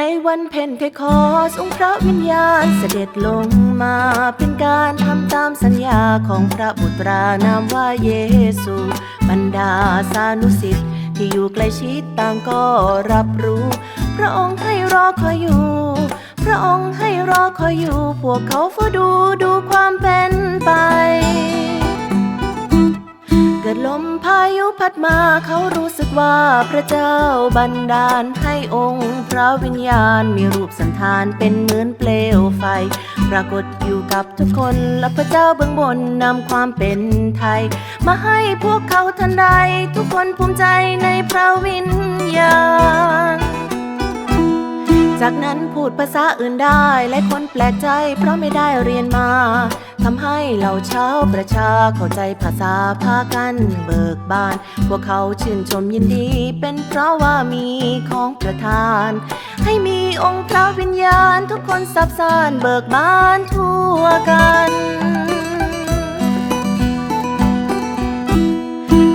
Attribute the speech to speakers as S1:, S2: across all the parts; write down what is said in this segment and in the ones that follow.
S1: ในวันเพ็ญเทคอสองพระวิญญาณเสด็จลงมาเป็นการทำตามสัญญาของพระบุตรานามว่าเยซู บรรดาสานุสิทธิ์ที่อยู่ใกล้ชิดต่างก็รับรู้ พระองค์ให้รอคอยอยู่ พระองค์ให้รอคอยอยู่ พวกเขาเฝ้าดูดูความเป็นไป กิดลมพายุพัดมาเขารู้สึกว่าพระเจ้าบันดาลให้องค์ พระวิญญาณมีรูปสันธานเป็นเหมือนเปลวไฟ ปรากฏอยู่กับทุกคนและพระเจ้าเบื้องบนนำความเป็นไทย มาให้พวกเขาทันใด ทุกคนภูมิใจในพระวิญญาณจากนั้นพูดภาษาอื่นได้และคนแปลกใจเพราะไม่ได้เรียนมาำให้เหล่าชาวประชาเข้าใจภาษาพากันเบิกบาน พวกเขาชื่นชมยินดีเป็นเพราะว่ามีของประทาน ให้มีองค์พระวิญญาณทุกคนสับสานเบิกบานทั่วกัน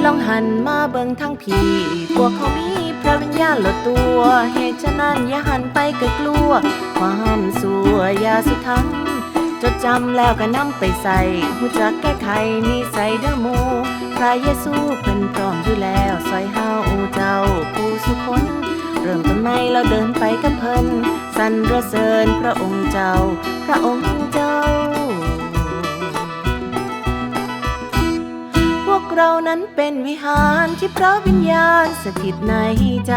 S1: ลองหันมาเบิ่งทั้งพี่ พวกเขามีพระวิญญาณลดตัว เหตุฉะนั้นอย่าหันไปกิดกลัว ความสัวอย่าสุดทำ จดจำแล้วก็นำไปใส่หูจักแก้ไขนิสัยเด้อหมูพระเยซูเป็นพร้อมอยู่แล้วซอยเฮาเจ้าผู้สุคน เริ่มต้นใหม่แล้วเดินไปกับเพิ่น สันระเสริญพระองค์เจ้า พระองค์เจ้า เรานั้นเป็นวิหารที่พระวิญญาณสถิตในใจ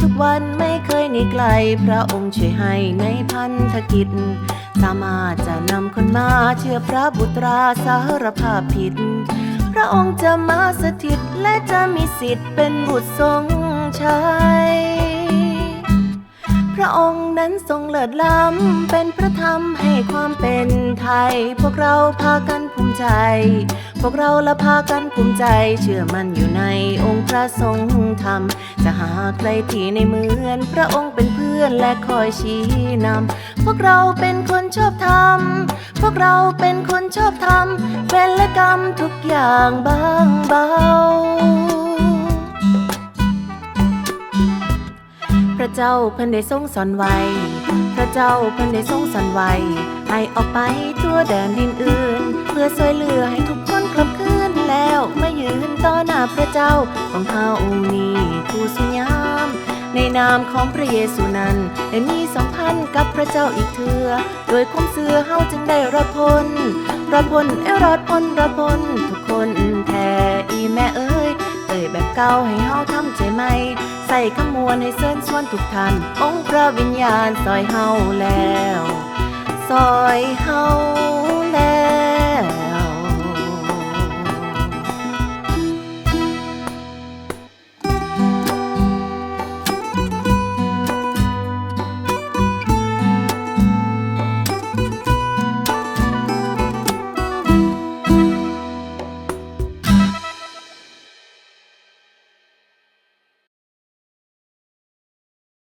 S1: ทุกวันไม่เคยหนีไกล พระองค์ช่วยให้ในพันธกิจ สามารถจะนำคนมาเชื่อพระบุตราสารภาพผิด พระองค์จะมาสถิตและจะมีสิทธิ์เป็นบุตรทรงชัย พระองค์นั้นทรงเลิศล้ำ เป็นพระธรรมให้ความเป็นไทย พวกเราพากันภูมิใจ พวกเราละพากันภูมิใจ เชื่อมันอยู่ในองค์พระทรงธรรม จะหาใครที่ในเหมือน พระองค์เป็นเพื่อนและคอยชี้นำ พวกเราเป็นคนชอบธรรม พวกเราเป็นคนชอบธรรมเป็นและกรรมทุกอย่างบางบา ระเจ้าเพิ่นได้ทรงสอนไว้ พระเจ้าเพิ่นได้ทรงสอนไว้ ให้ออกไปทั่วแดนดินอื่น เพื่อช่วยเหลือให้ทุกคนกลับคืนแล้วมายืนต่อหน้าพระเจ้าของเฮานี่ผู้สุญามในนามของพระเยซูนั้นได้มีสัมพันธ์กับพระเจ้าอีกเถือโดยความเสื่อเฮาจึงได้รอดพ้นรอดพ้นเอ้รอดพ้นรอดพ้นทุกคนแท้อีแม่เอ้ยเอ่ยแบบเก่าให้เฮาทำใจใหม ใส่ขมวนให้เสินชวนทุกท่านองค์พระวิญญาณซอยเฮาแล้ว ซอยเฮา